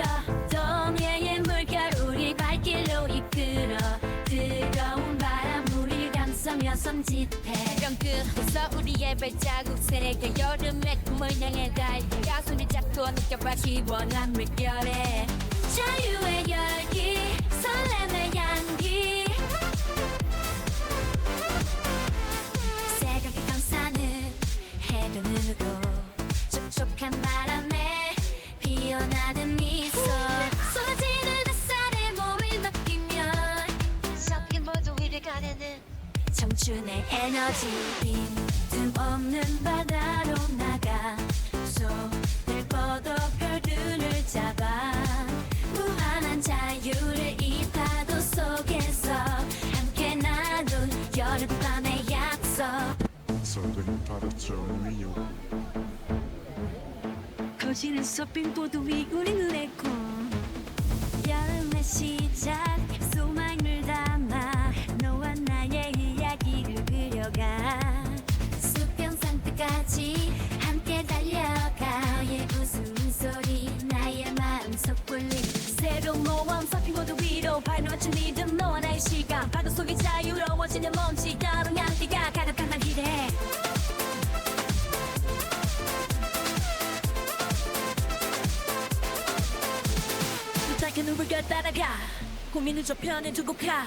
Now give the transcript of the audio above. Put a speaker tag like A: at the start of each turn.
A: 스쳐던 우리의 발자국 새겨 여름의 꿈을 향해 달려가 손을 잡고 느껴봐 시원한 물결에
B: 자유의 열기 설렘의 향기. 새벽에 감싸는 해변으로 피어나는 미소. 쏟아지는 햇살에 몸을 맡기면 섞인 모두 위를 가르는 청춘의 에너지. 빈틈 없는 바다로 나가. 손을 뻗어 별들을 잡아. 무한한 자유를 이 파도 속에서 함께 나눈 여름밤의 약속.
C: 썩은 바다처럼 위요
B: 거지는 서핑보드 위 우린 레코. 여름의 시작 소망을 담아 너와 나의 이야기를 그려가. 수평선 끝까지 함께 달려가. 너의 웃음 소리 나의 마음 속 불림. 새로운 모험 서핑보드 위로 발놓친 리듬
A: 누굴까 따라가. 고민을 저편에 두고 가